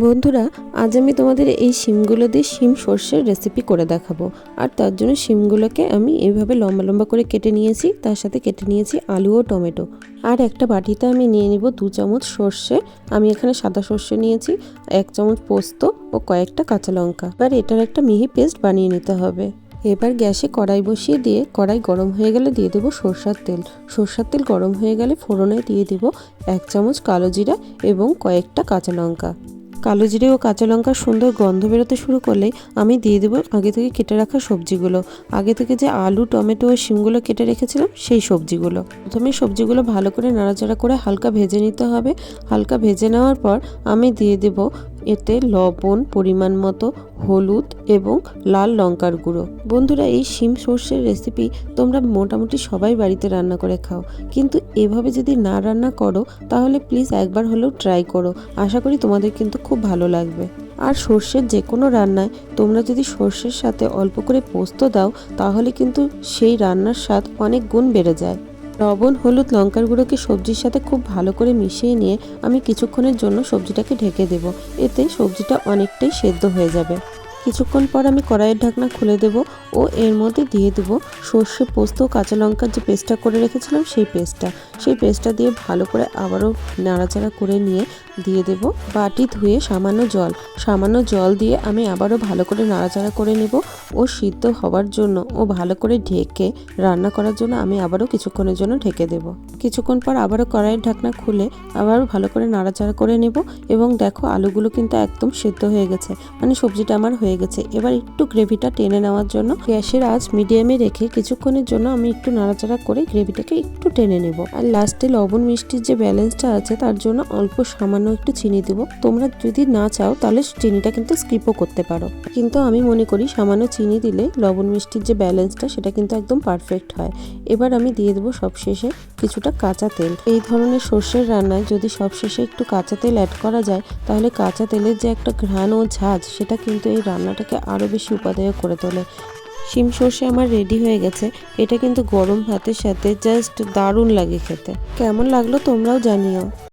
বন্ধুরা, আজ আমি তোমাদের এই শিমগুলো দিয়ে শিম সর্ষের রেসিপি করে দেখাবো। আর তার জন্য শিমগুলোকে আমি এইভাবে লম্বা লম্বা করে কেটে নিয়েছি। তার সাথে কেটে নিয়েছি আলু ও টমেটো। আর একটা বাটিতে আমি নিয়ে নিব দু চামচ সর্ষে। আমি এখানে সাদা সর্ষে নিয়েছি, এক চামচ পোস্ত ও কয়েকটা কাঁচা লঙ্কা। এবার এটার একটা মিহি পেস্ট বানিয়ে নিতে হবে। এবার গ্যাসে কড়াই বসিয়ে দিয়ে কড়াই গরম হয়ে গেলে দিয়ে দেবো সর্ষার তেল। সর্ষার তেল গরম হয়ে গেলে ফোড়নে দিয়ে দেবো এক চামচ কালো জিরা এবং কয়েকটা কাঁচা লঙ্কা। কালো জিরে ও কাঁচা লঙ্কার সুন্দর গন্ধ বেরোতে শুরু করলে আমি দিয়ে দেবো আগে থেকে কেটে রাখা সবজিগুলো। আগে থেকে যে আলু, টমেটো ও শিমগুলো কেটে রেখেছিলাম, সেই সবজিগুলো। প্রথমে সবজিগুলো ভালো করে নাড়াচাড়া করে হালকা ভেজে নিতে হবে। হালকা ভেজে নেওয়ার পর আমি দিয়ে দেব এতে লবণ, পরিমাণ মতো হলুদ এবং লাল লঙ্কার গুঁড়ো। বন্ধুরা, এই শিম সর্ষের রেসিপি তোমরা মোটামুটি সবাই বাড়িতে রান্না করে খাও। কিন্তু এভাবে যদি না রান্না করো, তাহলে প্লিজ একবার হলেও ট্রাই করো। আশা করি তোমাদের কিন্তু খুব ভালো লাগবে। আর সর্ষের যে কোনো রান্নায় তোমরা যদি সর্ষের সাথে অল্প করে পোস্ত দাও, তাহলে কিন্তু সেই রান্নার স্বাদ অনেক গুণ বেড়ে যায়। লবণ, হলুদ লঙ্কার গুঁড়োকে সবজির সাথে খুব ভালো করে মিশিয়ে নিয়ে আমি কিছুক্ষণের জন্য সবজিটাকে ঢেকে দেব। এতে সবজিটা অনেকটাই সেদ্ধ হয়ে যাবে। কিছুক্ষণ পর আমি কড়াইয়ের ঢাকনা খুলে দেব ও এর মধ্যে দিয়ে দেব সর্ষে পোস্ত কাঁচা লঙ্কার যে পেস্টটা করে রেখেছিলাম সেই পেস্টটা। সেই পেস্টটা দিয়ে ভালো করে আবারও নাড়াচাড়া করে নিয়ে দিয়ে দেব বাটি ধুয়ে সামান্য জল। সামান্য জল দিয়ে আমি আবারও ভালো করে নাড়াচাড়া করে নেব ও সিদ্ধ হওয়ার জন্য ও ভালো করে ঢেকে রান্না করার জন্য আমি আবারও কিছুক্ষণের জন্য ঢেকে দেব। কিছুক্ষণ পর আবারও কড়াইয়ের ঢাকনা খুলে আবারও ভালো করে নাড়াচাড়া করে নেব এবং দেখো আলুগুলো কিন্তু একদম সেদ্ধ হয়ে গেছে মানে সবজিটা আমার হয়ে গেছে। এবার একটু গ্রেভিটা টেনে নেওয়ার জন্য গ্যাসের আঁচ মিডিয়ামে রেখে কিছুক্ষণের জন্য আমি একটু নাড়াচাড়া করে গ্রেভিটাকে একটু টেনে নেব। আর লাস্টে লবণ মিষ্টির যে ব্যালেন্সটা আছে তার জন্য অল্প সামান্য একটু চিনি দেব। তোমরা যদি না চাও তাহলে চিনিটা কিন্তু স্কিপও করতে পারো। কিন্তু আমি মনে করি সামান্য চিনি দিলে লবণ মিষ্টির যে ব্যালেন্সটা সেটা কিন্তু একদম পারফেক্ট হয়। এবার আমি দিয়ে দেবো সবশেষে কিছুটা কাঁচা তেল। এই ধরনের সর্ষের রান্নায় যদি সবশেষে একটু কাঁচা তেল অ্যাড করা যায়, তাহলে কাঁচা তেলের যে একটা ঘ্রাণ ও ঝাঁজ, সেটা কিন্তু এই রান্নাটাকে আরও বেশি উপাদেয় করে তোলে। শিম সর্ষে আমার রেডি হয়ে গেছে। এটা কিন্তু গরম ভাতের সাথে জাস্ট দারুণ লাগে খেতে। কেমন লাগল তোমরাও জানিও।